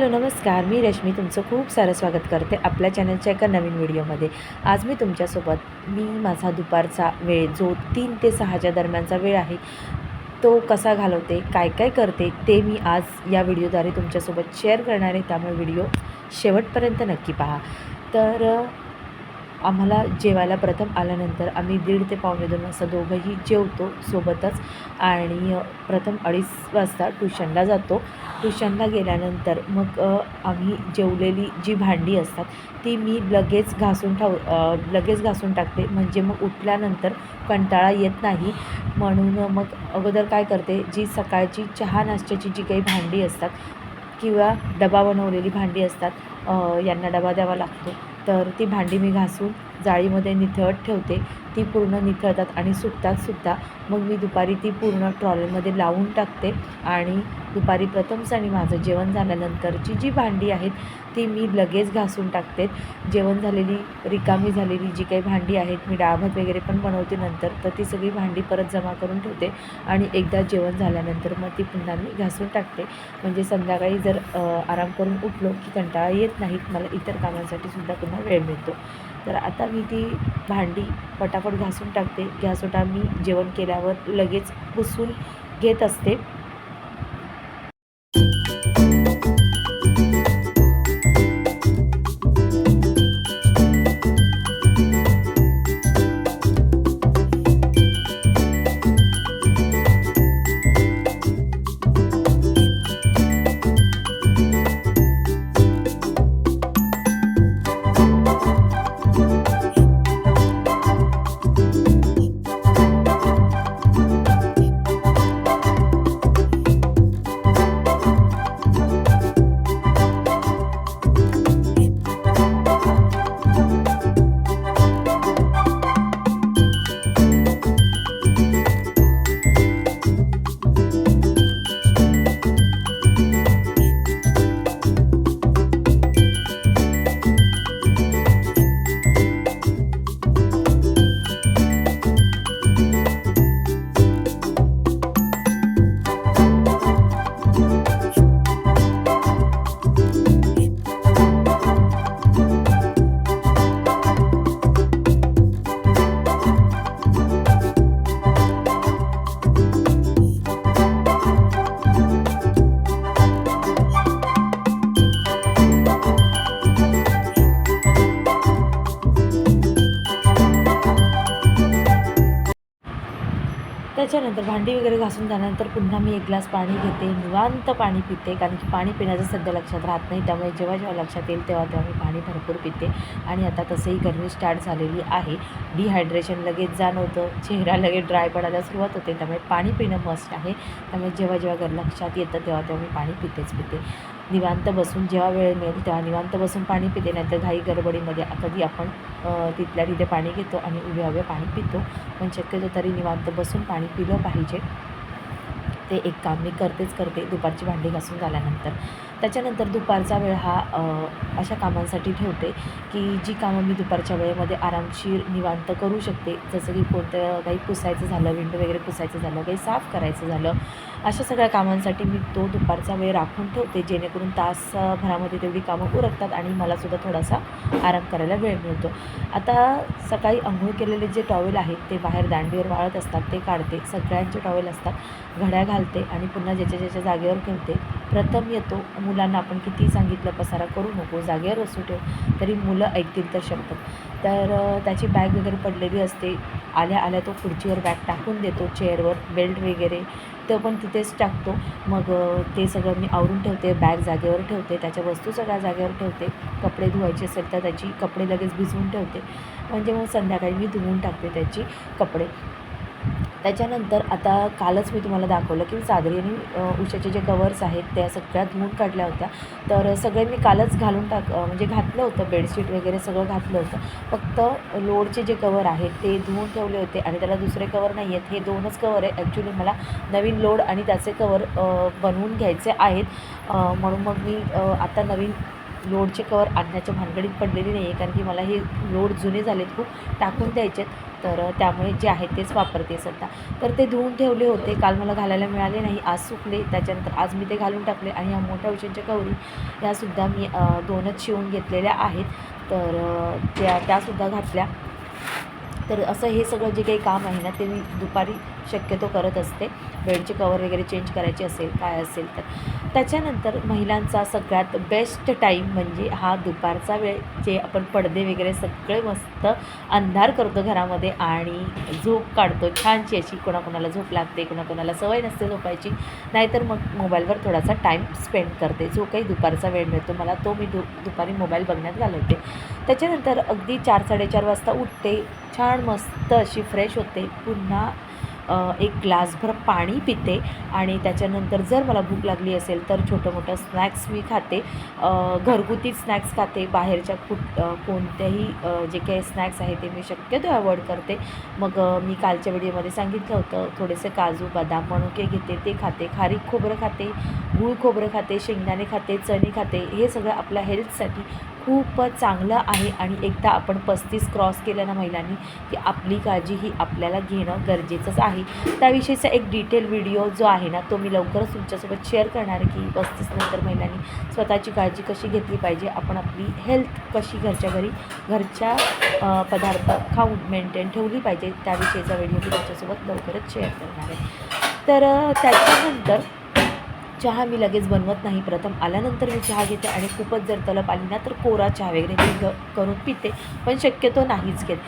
Hello नमस्कार. मी रश्मी. तुमचं खूप सारं स्वागत करते आपल्या चॅनलच्या एका नवीन व्हिडिओमध्ये. आज मी तुमच्यासोबत मी माझा दुपारचा वेळ जो तीन ते सहाच्या दरम्यानचा वेळ आहे तो कसा घालवते काय काय करते ते मी आज या व्हिडिओद्वारे तुमच्यासोबत शेअर करणार आहे. त्यामुळे व्हिडिओ शेवटपर्यंत नक्की पहा. तर आम्हाला जेवायला प्रथम आल्यानंतर आम्ही दीड ते पावणे दोन वाजता दोघंही जेवतो सोबतच. आणि प्रथम अडीच वाजता ट्युशनला जातो. ट्युशनला गेल्यानंतर मग आम्ही जेवलेली जी भांडी असतात ती मी लगेच घासून ठाव लगेच घासून टाकते. म्हणजे मग उठल्यानंतर कंटाळा येत नाही. म्हणून मग अगोदर काय करते जी सकाळची चहा नाश्त्याची जी काही भांडी असतात किंवा डबा बनवलेली भांडी असतात यांना डबा द्यावा लागतो. तर ती भांडी मी घासून जाळीमध्ये निथळत ठेवते. ती पूर्ण निथळतात आणि सुकतातसुद्धा मग मी दुपारी ती पूर्ण ट्रॉलीमध्ये लावून टाकते आणि दुपारी प्रथमच माझं जेवण झाल्यानंतरची जी भांडी आहेत ती मी लगेच घासून टाकते. जेवण झालेली रिकामी झालेली जी काही भांडी आहेत मी डाळभात वगैरे पण बनवते नंतर तर ती सगळी भांडी परत जमा करून ठेवते आणि एकदा जेवण झाल्यानंतर मग ती पुन्हा मी घासून टाकते. म्हणजे संध्याकाळी जर आराम करून उठलो की कंटाळा येत नाहीत मला इतर कामांसाठी सुद्धा पुन्हा वेळ मिळतो. तर आता मी ती भांडी पटापट घासून टाकते. गॅसोटा मी जेवण केल्यावर लगेच पुसून घेत असते. त्याच्यानंतर भांडी वगैरे घासून झाल्यानंतर पुन्हा मी एक ग्लास पाणी घेते निवांत पाणी पिते कारण की पाणी पिण्याचं सध्या लक्षात राहत नाही. त्यामुळे जेव्हा जेव्हा लक्षात येईल तेव्हा तेव्हा मी पाणी भरपूर पिते. आणि आता तसंही गरमी स्टार्ट झालेली आहे. डिहायड्रेशन लगेच जाणवतं. चेहरा लगेच ड्राय पडायला सुरुवात होते. त्यामुळे पाणी पिणं मस्ट आहे. त्यामुळे जेव्हा जेव्हा घर लक्षात येतं तेव्हा तेव्हा मी पाणी पितेच पिते. निवांत बसून जेव्हा वेळ मिळेल तेव्हा निवांत बसून पाणी पिते नाहीतर घाई गडबडीमध्ये कधी आपण तिथल्या तिथे पाणी घेतो आणि उभ्या उभे पाणी पितो. पण शक्यतो तरी निवांत बसून पाणी पिलं पाहिजे. ते एक काम मी करतेच करते दुपारची भांडी घासून झाल्यानंतर. त्याच्यानंतर दुपारचा वेळ हा अशा कामांसाठी ठेवते की जी कामं मी दुपारच्या वेळेमध्ये आरामशीर निवांत करू शकते. जसं की कोणतं काही पुसायचं झालं विंडो वगैरे पुसायचं झालं काही साफ करायचं झालं अशा सगळ्या कामांसाठी मी तो दुपारचा वेळ राखून ठेवते जेणेकरून तासभरामध्ये तेवढी कामं उरकतात आणि मलासुद्धा थोडासा आराम करायला वेळ मिळतो. आता सकाळी आंघोळ केलेले जे टॉवेल आहेत ते बाहेर दांडीवर वाळत असतात ते काढते. सगळ्यांचे टॉवेल असतात. घड्या घालते आणि पुन्हा ज्याच्या ज्याच्या जागेवर ठेवते प्रथम येतो मुलांना आपण किती सांगितलं पसारा करू नको जागेवर असू ठेव तरी मुलं ऐकतील तर शपथ तर त्याची बॅग वगैरे पडलेली असते आल्या आल्या तो खुर्चीवर बॅग टाकून देतो चेअरवर बेल्ट वगैरे तो पण तिथेच टाकतो. मग ते सगळं मी आवरून ठेवते बॅग जागेवर ठेवते त्याच्या वस्तू सगळ्या जागेवर ठेवते कपडे धुवायचे असेल तर त्याची कपडे लगेच भिजवून ठेवते. म्हणजे मग संध्याकाळी मी धुवून टाकते त्याची कपडे. त्याच्यानंतर आता कालच मी तुम्हाला दाखवलं की चादरी आणि उशाचे जे कवर्स आहेत त्या सगळ्या धुवून काढल्या होत्या. तर सगळे मी कालच घालून टाक म्हणजे घातलं होतं. बेडशीट वगैरे सगळं घातलं होतं. फक्त लोडचे जे कवर आहेत ते धुवून ठेवले होते आणि त्याला दुसरे कवर नाही आहेत. हे दोनच कवर आहे ॲक्च्युली मला नवीन लोड आणि त्याचे कवर बनवून घ्यायचे आहेत. म्हणून मग मी आता नवीन लोडचे कवर आणण्याच्या भानगडीत पडलेली नाही आहे कारण की मला हे लोड जुने झालेत खूप टाकून द्यायचे तर त्यामुळे जे आहे तेच वापरते सध्या. तर ते धुवून ठेवले होते काल मला घालायला मिळाले नाही आज सुकले. त्याच्यानंतर आज मी ते घालून टाकले आणि ह्या मोठ्या उशांच्या कवरी ह्यासुद्धा मी दोनच शिवून घेतलेल्या आहेत. तर त्या त्यासुद्धा घातल्या. तर असं हे सगळं जे काही काम आहे ना ते मी दुपारी शक्यतो करत असते. बेडचे कवर वगैरे चेंज करायचे असेल काय असेल तर. त्याच्यानंतर महिलांचा सगळ्यात बेस्ट टाईम म्हणजे हा दुपारचा वेळ जे आपण पडदे वगैरे सगळे मस्त अंधार करतो घरामध्ये आणि झोप काढतो छानशी अशी कोणाकोणाला झोप लागते कोणाकोणाला सवय नसते झोपायची. नाहीतर मग मोबाईलवर थोडासा टाईम स्पेंड करते. जो काही दुपारचा वेळ मिळतो मला तो मी दु दुपारी मोबाईल बघण्यात घालवते. त्याच्यानंतर अगदी चार साडेचार वाजता उठते छान मस्त अशी फ्रेश होते. पुन्हा एक ग्लासभर पाणी पिते आणि त्याच्यानंतर जर मला भूक लागली असेल तर छोटं मोठं स्नॅक्स मी खाते. घरगुती स्नॅक्स खाते. बाहेरच्या कुठ कोणत्याही जे काही स्नॅक्स आहे ते मी शक्यतो अवॉइड करते. मग मी कालच्या व्हिडिओमध्ये सांगितलं होतं थोडेसे काजू बदाम मनुके घेते ते खाते. खारीक खोबरं खाते गूळ खोबरं खाते शेंगदाणे खाते चणे खाते. हे सगळं आपल्या हेल्थसाठी खूप चांगलं आहे आणि एकदा आपण पस्तीस क्रॉस केलं ना महिलांनी की आपली काळजी ही आपल्याला घेणं गरजेचंच आहे. त्याविषयीचा एक डिटेल व्हिडिओ जो आहे ना तो मी लवकरच तुमच्यासोबत शेअर करणार आहे की पस्तीस नंतर महिलांनी स्वतःची काळजी कशी घेतली पाहिजे आपण आपली हेल्थ कशी घरच्या घरी घरच्या पदार्थ खाऊन मेंटेन ठेवली पाहिजे त्याविषयीचा व्हिडिओ मी तुमच्यासोबत लवकरच शेअर करणार आहे. तर त्याच्यानंतर चहा मी लगेच बनवत नाही. प्रथम आल्यानंतर मी चहा घेते आणि खूपच जर तलप आली ना तर कोरा चहा वगैरे मी ग करून पिते. पण शक्यतो नाहीच घेत.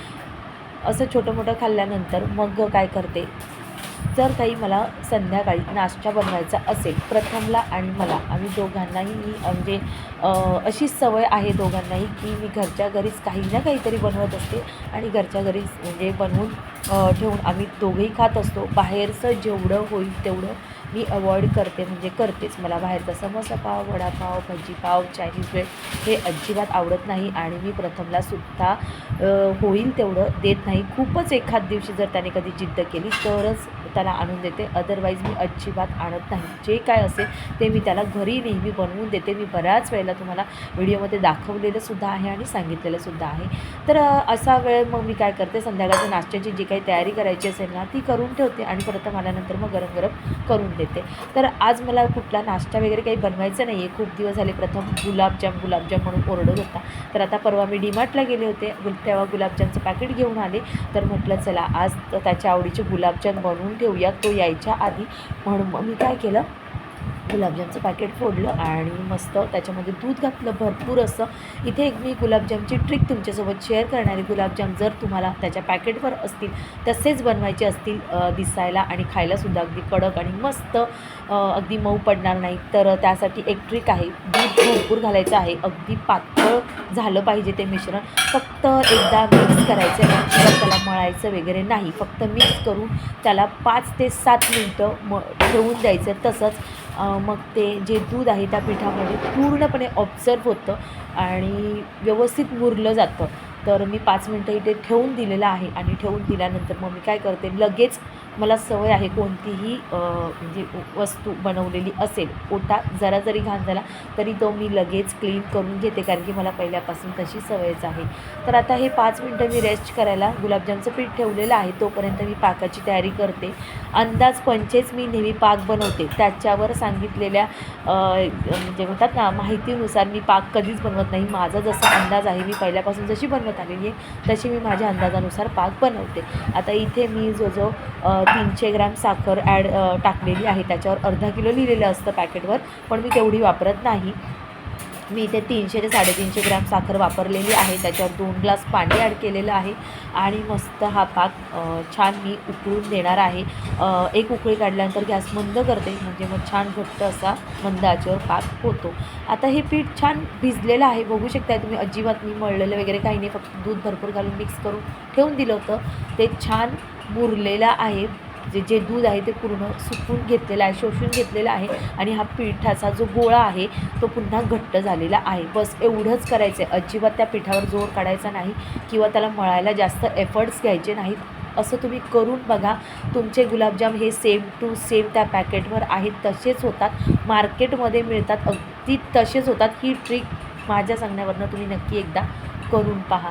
असं छोटं मोठं खाल्ल्यानंतर मग काय करते? जर काही मला संध्याकाळी नाश्ता बनवायचा असेल प्रथमला आणि मला आम्ही दोघांनाही मी म्हणजे अशी सवय आहे दोघांनाही की मी घरच्या घरीच काही ना काहीतरी बनवत असते आणि घरच्या घरीच म्हणजे बनवून ठेवून आम्ही दोघेही खात असतो. बाहेरचं जेवढं होईल तेवढं. मी अवॉइड करते म्हणजे करतेच. मला बाहेरचा समोसा पाव वडापाव भजीपाव चायनीज ब्रेड हे अजिबात आवडत नाही आणि मी प्रथमला सुद्धा होईल तेवढं देत नाही. खूपच एखाद दिवशी जर त्याने कधी जिद्द केली तरच त्याला आणून देते. अदरवाईज मी अजिबात आणत नाही. जे काय असेल ते मी त्याला घरी नेहमी बनवून देते. मी बऱ्याच वेळेला तुम्हाला व्हिडिओमध्ये दाखवलेलं सुद्धा आहे आणि सांगितलेलं सुद्धा आहे. तर असा वेळ मग मी काय करते संध्याकाळच्या नाश्त्याची जी काही तयारी करायची असेल ना ती करून ठेवते आणि परत आल्यानंतर मग गरम गरम करून देते. देते. तर आज मला कुठला नाश्ता वगैरे काही बनवायचं नाही आहे खूप दिवस झाले प्रथम गुलाबजाम गुलाबजाम म्हणून ओरडत होता. तर आता परवा मी डीमार्टला गेले होते. गुल तेव्हा गुलाबजामचं पॅकेट घेऊन आले. तर म्हटलं चला आज त्याच्या आवडीचे गुलाबजाम बनवून ठेवूया. तो यायच्या आधी. म्हणून मग मी काय केलं? गुलाबजामचं पॅकेट फोडलं आणि मस्त त्याच्यामध्ये दूध घातलं भरपूर असं. इथे एक मी गुलाबजामची ट्रिक तुमच्यासोबत शेअर करणारी गुलाबजाम जर तुम्हाला त्याच्या पॅकेटवर असतील तसेच बनवायचे असतील दिसायला आणि खायलासुद्धा अगदी कडक आणि मस्त अगदी मऊ पडणार नाही. तर त्यासाठी एक ट्रिक आहे. दूध भरपूर घालायचं आहे. अगदी पातळ झालं पाहिजे ते मिश्रण. फक्त एकदा मिक्स करायचं आहे. त्याला मळायचं वगैरे नाही. फक्त मिक्स करून त्याला पाच ते सात मिनटं म ठेवून द्यायचं तसंच मग ते जे दूध आहे त्या पिठामध्ये पूर्णपणे ऑब्झर्व होतं आणि व्यवस्थित मुरलं जातं. तर मी पाच मिनटं इथे ठेवून दिलेलं आहे आणि ठेवून दिल्यानंतर मग मी काय करते लगेच मला सवय आहे कोणतीही म्हणजे वस्तू बनवलेली असेल ओटा जरा जरी घाण झाला तरी तो मी लगेच क्लीन करून घेते कारण की मला पहिल्यापासून तशी सवयच आहे. तर आता हे पाच मिनटं मी रेस्ट करायला गुलाबजामचं पीठ ठेवलेलं आहे तोपर्यंत मी पाकाची तयारी करते. अंदाज पंचेच मी नेहमी पाक बनवते. त्याच्यावर सांगितलेल्या म्हणजे म्हणतात ना माहितीनुसार मी पाक कधीच बनवत नाही. माझा जसा अंदाज आहे मी पहिल्यापासून जशी बनवत आलेली आहे. तशी मी माझ्या अंदाजानुसार पाक बनवते. आता इथे मी जो जो तीनशे ग्रॅम साखर ॲड टाकलेली आहे. त्याच्यावर अर्धा किलो लिहिलेलं असतं पॅकेटवर पण मी तेवढी वापरत नाही. मी इथे तीनशे ते साडेतीनशे ग्रॅम साखर वापरलेली आहे. त्याच्यावर दोन ग्लास पाणी ॲड केलेलं आहे. आणि मस्त हा पाक छान मी उकळून देणार आहे. एक उकळी काढल्यानंतर गॅस मंद करते म्हणजे मग छान घट्ट असा मंद आचेवर पाक होतो. आता हे पीठ छान भिजलेलं आहे. बघू शकताय तुम्ही अजिबात मी मळलेलं वगैरे काही नाही. फक्त दूध भरपूर घालून मिक्स करून ठेवून दिलं होतं. ते छान मुरलेलं आहे. जे जे दूध आहे ते पूर्ण सुकून घेतलेलं आहे शोषून घेतलेलं आहे आणि हा पिठाचा जो गोळा आहे तो पुन्हा घट्ट झालेला आहे. बस एवढंच करायचं आहे अजिबात त्या पिठावर जोर काढायचा नाही किंवा त्याला मळायला जास्त एफर्ट्स घ्यायचे नाहीत. असं तुम्ही करून बघा. तुमचे गुलाबजाम हे सेम टू सेम त्या पॅकेटवर आहेत. तसेच होतात. मार्केटमध्ये मिळतात. अगदी तसेच होतात. ही ट्रिक माझ्या सांगण्यावरनं तुम्ही नक्की एकदा करून पहा.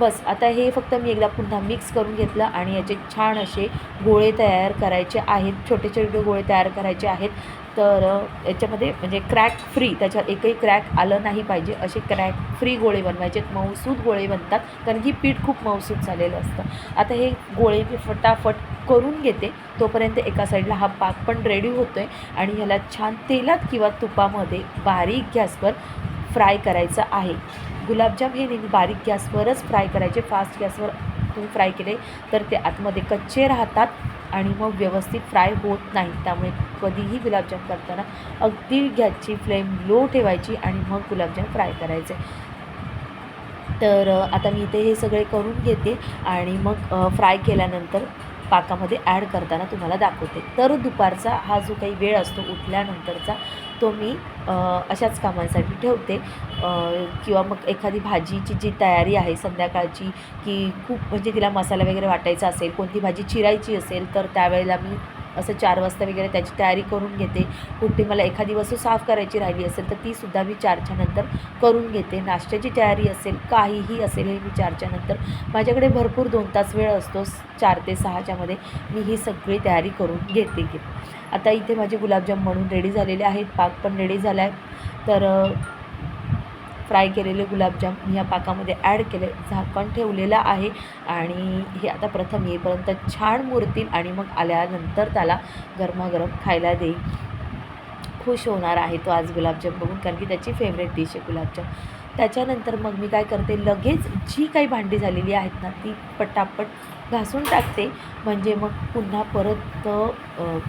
बस आता हे फक्त मी एकदा पुन्हा मिक्स करून घेतलं आणि याचे छान असे गोळे तयार करायचे आहेत. छोटे छोटे गोळे तयार करायचे आहेत. तर याच्यामध्ये म्हणजे क्रॅक फ्री त्याच्यात एकही क्रॅक आलं नाही पाहिजे. असे क्रॅक फ्री गोळे बनवायचे मऊसूद गोळे बनतात कारण की पीठ खूप मऊसूद झालेलं असतं. आता हे गोळे मी फटाफट करून घेते. तोपर्यंत एका साईडला हा पाक पण रेडी होतो आहे आणि ह्याला छान तेलात किंवा तुपामध्ये बारीक गॅसवर फ्राय करायचं आहे. गुलाबजाम हे नेहमी बारीक गॅसवरच फ्राय करायचे. फास्ट गॅसवर तुम्ही फ्राय केले तर ते आतमध्ये कच्चे राहतात आणि मग व्यवस्थित फ्राय होत नाही. त्यामुळे कधीही गुलाबजाम करताना अगदी गॅसची फ्लेम लो ठेवायची आणि मग गुलाबजाम फ्राय करायचे. तर आता मी इथे हे सगळे करून घेते आणि मग फ्राय केल्यानंतर पाकामध्ये ॲड करताना तुम्हाला दाखवते. तर दुपारचा हा जो काही वेळ असतो उठल्यानंतरचा तो मी अशाच कामांसाठी ठेवते. किंवा मग एखादी भाजीची जी तयारी आहे संध्याकाळची की खूप म्हणजे तिला मसाला वगैरे वाटायचा असेल कोणती भाजी चिरायची असेल तर त्यावेळेला मी असं चार वाजता वगैरे त्याची तयारी करून घेते. कुठे मला एखादी वस्तू साफ करायची राहिली असेल तर तीसुद्धा मी चारच्या नंतर करून घेते. नाश्त्याची तयारी असेल काहीही असेल हे मी चारच्या नंतर. माझ्याकडे भरपूर दोन तास वेळ असतो चार ते सहाच्यामध्ये मी ही सगळी तयारी करून घेते. घेते आता इथे माझे गुलाबजाम म्हणून रेडी झालेले आहेत. पाक पण रेडी झाला आहे तर फ्राय केलेले गुलाबजाम मी या पाकामध्ये ॲड केले झाकण ठेवलेलं आहे आणि हे आता प्रथम येईपर्यंत छान मुरतील आणि मग आल्यानंतर त्याला गरमागरम खायला देईल. खुश होणार आहे तो आज गुलाबजाम बघून कारण की त्याची फेवरेट डिश आहे गुलाबजाम. त्याच्यानंतर मग मी काय करते लगेच जी काही भांडी झालेली आहेत ना ती पटापट घासून टाकते. म्हणजे मग पुन्हा परत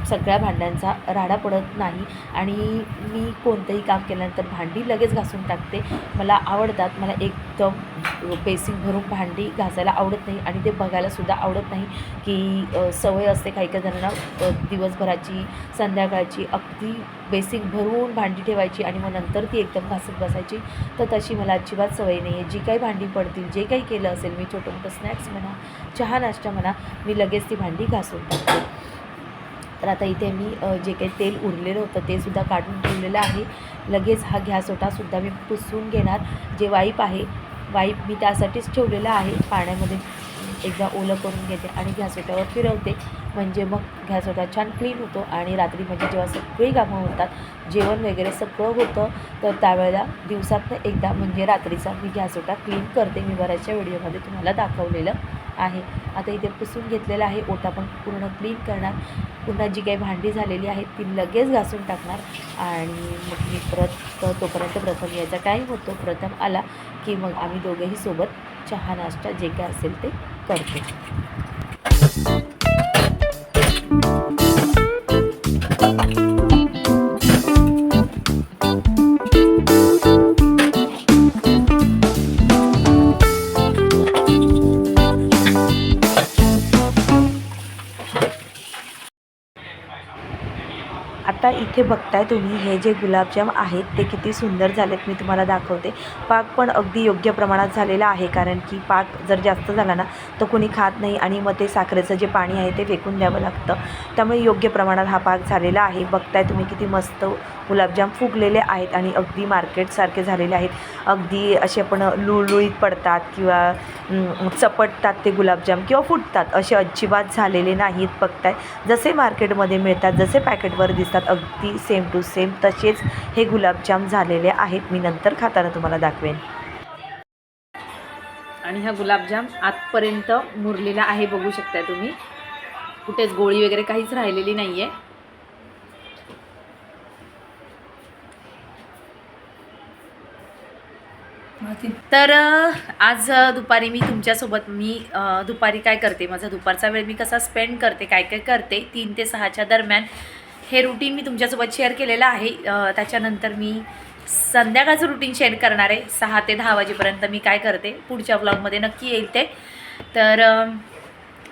सगळ्या भांड्यांचा राडा पडत नाही. आणि मी कोणतंही काम केल्यानंतर भांडी लगेच घासून टाकते. मला आवडतात. मला एकदम बेसिक भरून भांडी घासायला आवडत नाही. आणि ते बघायलासुद्धा आवडत नाही की सवय असते काही काही जणांना दिवसभराची संध्याकाळची. अगदी बेसिक भरून भांडी ठेवायची आणि मग नंतर ती एकदम घासत बसायची. तर तशी मला अजिबात सवय नाही आहे जी काही भांडी पडतील जे काही केलं असेल मी छोटं मोठं स्नॅक्स म्हणा चहा महाराष्ट्र म्हणा मी लगेच ती भांडी घासून टाकते. तर आता इथे मी जे काही तेल उरलेलं होतं ते सुद्धा काढून ठेवलेलं आहे. लगेच हा गॅस ओटासुद्धा मी पुसून घेणार. जे वाईप आहे वाईप मी त्यासाठीच ठेवलेलं आहे. पाण्यामध्ये एकदा ओलं करून घेते आणि गॅस ओट्यावर फिरवते. म्हणजे मग घ्यासोटा ओटा छान क्लीन होतो आणि रात्री म्हणजे जेव्हा सगळी कामं होतात जेवण वगैरे सगळं होतं तर त्यावेळेला दिवसातनं एकदा म्हणजे रात्रीचा मी घ्यासोटा ओटा क्लीन करते. मी बऱ्याचशा व्हिडिओमध्ये तुम्हाला दाखवलेलं आहे. आता इथे पुसून घेतलेलं आहे. ओटा पण पूर्ण क्लीन करणार. पुन्हा जी काही भांडी झालेली आहेत ती लगेच घासून टाकणार. आणि मग मी परत तोपर्यंत प्रथम यायचा टाईम होतो. प्रथम आला की मग आम्ही दोघेही सोबत चहा नाश्ता जे काय असेल ते करतो इथे बघताय तुम्ही हे जे गुलाबजाम आहेत ते किती सुंदर झालेत मी तुम्हाला दाखवते. पाक पण अगदी योग्य प्रमाणात झालेला आहे कारण की पाक जर जास्त झाला ना तर कोणी खात नाही आणि मग ते साखरेचं जे पाणी आहे ते फेकून द्यावं लागतं. त्यामुळे योग्य प्रमाणात हा पाक झालेला आहे. बघताय तुम्ही किती मस्त गुलाबजाम फुगलेले आहेत आणि अगदी मार्केटसारखे झालेले आहेत. अगदी असे आपण लुळलुळीत पडतात किंवा चपटतात ते गुलाबजाम किंवा फुटतात असे अजिबात झालेले नाहीत. बघताय जसे मार्केटमध्ये मिळतात जसे पॅकेटवर दिसतात अगदी सेम टू सेम तसेच हे गुलाबजाम झालेले आहेत. मी नंतर खाताना तुम्हाला दाखवेन. आणि हा गुलाबजाम आतपर्यंत मुरलेला आहे बघू शकता तुम्ही. कुठेच गोळी वगैरे काहीच राहिलेली नाही आहे तर आज दुपारी मी तुमच्यासोबत मी दुपारी काय करते? माझा दुपारचा वेळ मी कसा स्पेंड करते? काय काय करते? तीन ते सहाच्या दरम्यान हे रुटीन मी तुमच्यासोबत शेअर केलेलं आहे. त्याच्यानंतर मी संध्याकाळचं रुटीन शेअर करणार आहे. सहा ते दहा वाजेपर्यंत मी काय करते पुढच्या ब्लॉगमध्ये नक्की येईल ते. तर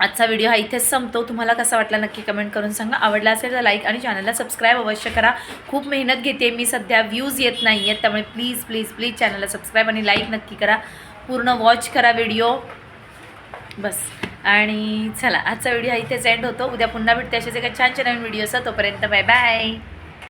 आजचा व्हिडिओ हा इथेच संपतो. तुम्हाला कसा वाटला नक्की कमेंट करून सांगा. आवडला असेल तर लाईक आणि चॅनलला सबस्क्राईब अवश्य करा. खूप मेहनत घेते मी. सध्या व्ह्यूज येत नाही आहेत त्यामुळे प्लीज प्लीज प्लीज चॅनलला सबस्क्राईब आणि लाईक नक्की करा. पूर्ण वॉच करा व्हिडिओ बस. आणि चला आजचा व्हिडिओ इथेच एंड होतो. उद्या पुन्हा भेटते जे एका छान छान नवीन व्हिडिओ तोपर्यंत बाय बाय